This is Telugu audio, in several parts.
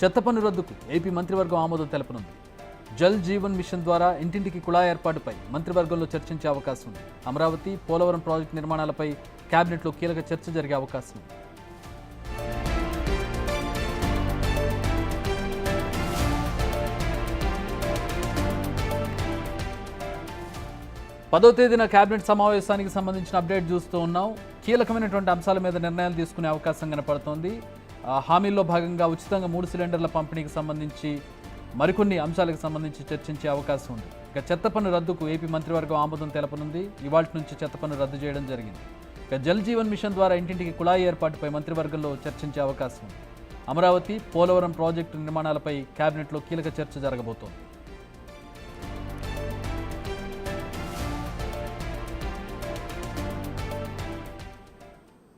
చెత్త పన్ను రద్దుకు ఏపీ మంత్రివర్గం ఆమోదం తెలపనుంది. జల్ జీవన్ మిషన్ ద్వారా ఇంటింటికి కుళాయి ఏర్పాటుపై మంత్రివర్గంలో చర్చించే అవకాశం ఉంది. అమరావతి పోలవరం ప్రాజెక్టు నిర్మాణాలపై కేబినెట్లో కీలక చర్చ జరిగే అవకాశం ఉంది. పదో తేదీన కేబినెట్ సమావేశానికి సంబంధించిన అప్డేట్ చూస్తూ ఉన్నాం. కీలకమైనటువంటి అంశాల మీద నిర్ణయాలు తీసుకునే అవకాశం కనపడుతోంది. హామీల్లో భాగంగా ఉచితంగా మూడు సిలిండర్ల పంపిణీకి సంబంధించి మరికొన్ని అంశాలకు సంబంధించి చర్చించే అవకాశం ఉంది. ఇక చెత్త పన్ను రద్దుకు ఏపీ మంత్రివర్గం ఆమోదం తెలపనుంది. ఇవాళ నుంచి చెత్త పన్ను రద్దు చేయడం జరిగింది. ఇక జల్ జీవన్ మిషన్ ద్వారా ఇంటింటికి కుళాయి ఏర్పాటుపై మంత్రివర్గంలో చర్చించే అవకాశం ఉంది. అమరావతి పోలవరం ప్రాజెక్టు నిర్మాణాలపై కేబినెట్లో కీలక చర్చ జరగబోతోంది.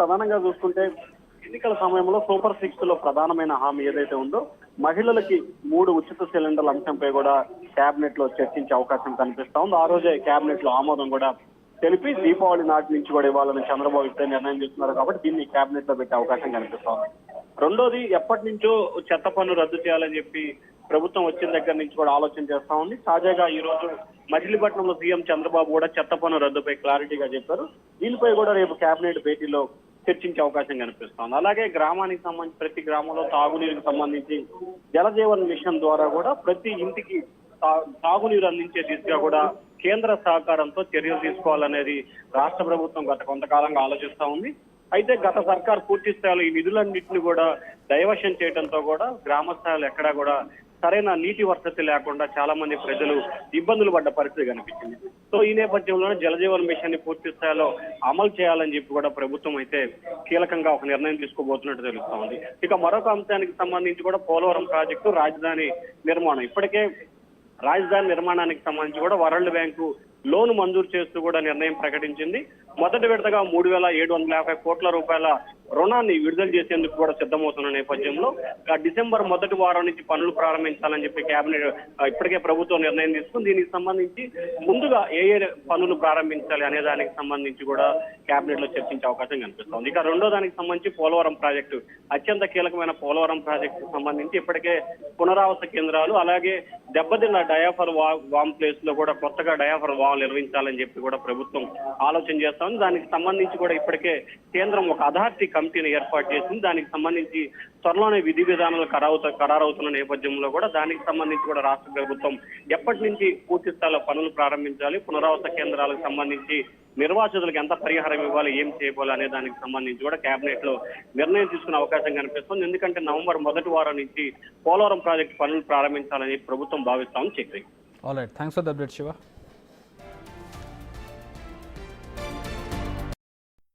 ప్రధానంగా చూసుకుంటే ఎన్నికల సమయంలో సూపర్ సిక్స్లో ప్రధానమైన హామీ ఏదైతే ఉందో మహిళలకి మూడు ఉచిత సిలిండర్ల అంశంపై కూడా కేబినెట్లో చర్చించే అవకాశం కనిపిస్తా ఉంది. ఆ రోజే కేబినెట్లో ఆమోదం కూడా తెలిపి దీపావళి నాటి నుంచి కూడా ఇవ్వాలని చంద్రబాబు ఇప్పుడే నిర్ణయం చేస్తున్నారు కాబట్టి దీన్ని కేబినెట్లో పెట్టే అవకాశం కనిపిస్తా ఉంది. రెండోది ఎప్పటి నుంచో చెత్త పన్ను రద్దు చేయాలని చెప్పి ప్రభుత్వం వచ్చిన దగ్గర నుంచి కూడా ఆలోచన చేస్తా ఉంది. తాజాగా ఈ రోజు మచిలీపట్నంలో సీఎం చంద్రబాబు కూడా చెత్త పన్ను రద్దుపై క్లారిటీగా చెప్పారు. దీనిపై కూడా రేపు కేబినెట్ భేటీలో చర్చించే అవకాశం కనిపిస్తోంది. అలాగే గ్రామానికి సంబంధించి ప్రతి గ్రామంలో తాగునీరుకి సంబంధించి జలజీవన్ మిషన్ ద్వారా కూడా ప్రతి ఇంటికి తాగునీరు అందించే దిశగా కూడా కేంద్ర సహకారంతో చర్యలు తీసుకోవాలనేది రాష్ట్ర ప్రభుత్వం గత కొంతకాలంగా ఆలోచిస్తా ఉంది. అయితే గత సర్కార్ పూర్తి స్థాయిలో ఈ నిధులన్నింటినీ కూడా డైవర్షన్ చేయడంతో కూడా గ్రామ స్థాయిలో ఎక్కడా కూడా సరైన నీటి వసతి లేకుండా చాలా మంది ప్రజలు ఇబ్బందులు పడ్డ పరిస్థితి కనిపించింది. సో ఈ నేపథ్యంలోనే జలజీవన్ మిషన్ని పూర్తి స్థాయిలో అమలు చేయాలని చెప్పి కూడా ప్రభుత్వం అయితే కీలకంగా ఒక నిర్ణయం తీసుకోబోతున్నట్టు తెలుస్తా ఉంది. ఇక మరొక అంశానికి సంబంధించి కూడా పోలవరం ప్రాజెక్టు రాజధాని నిర్మాణం. ఇప్పటికే రాజధాని నిర్మాణానికి సంబంధించి కూడా వరల్డ్ బ్యాంకు లోన్ మంజూరు చేస్తూ కూడా నిర్ణయం ప్రకటించింది. మొదటి విడతగా మూడు వేల ఏడు వందల యాభై కోట్ల రూపాయల రుణాన్ని విడుదల చేసేందుకు కూడా సిద్ధమవుతున్న నేపథ్యంలో డిసెంబర్ మొదటి వారం నుంచి పనులు ప్రారంభించాలని చెప్పి కేబినెట్ ఇప్పటికే ప్రభుత్వం నిర్ణయం తీసుకుంది. దీనికి సంబంధించి ముందుగా ఏ ఏ పనులు ప్రారంభించాలి అనే దానికి సంబంధించి కూడా కేబినెట్లో చర్చించే అవకాశం కనిపిస్తోంది. ఇక రెండో దానికి సంబంధించి పోలవరం ప్రాజెక్టు అత్యంత కీలకమైన పోలవరం ప్రాజెక్టు సంబంధించి ఇప్పటికే పునరావాస కేంద్రాలు అలాగే దెబ్బతిన్న డయాఫర్ వా వామ్ ప్లేస్లో కూడా కొత్తగా డయాఫర్ వాల్ నిర్వహించాలని చెప్పి కూడా ప్రభుత్వం ఆలోచన చేస్తా దానికి సంబంధించి కూడా ఇప్పటికే కేంద్రం ఒక అథారిటీ కమిటీని ఏర్పాటు చేసింది. దానికి సంబంధించి త్వరలోనే విధి విధానాలు ఖరావుత ఖరారవుతున్న నేపథ్యంలో కూడా దానికి సంబంధించి కూడా రాష్ట్ర ప్రభుత్వం ఎప్పటి నుంచి పూర్తి స్థాయిలో పనులు ప్రారంభించాలి పునరావాస కేంద్రాలకు సంబంధించి నిర్వాసితులకు ఎంత పరిహారం ఇవ్వాలి ఏం చేయబోవాలి అనే దానికి సంబంధించి కూడా కేబినెట్లో నిర్ణయం తీసుకునే అవకాశం కనిపిస్తుంది. ఎందుకంటే నవంబర్ మొదటి వారం నుంచి పోలవరం ప్రాజెక్టు పనులు ప్రారంభించాలని ప్రభుత్వం భావిస్తామని Chakri all right thanks for the update Shiva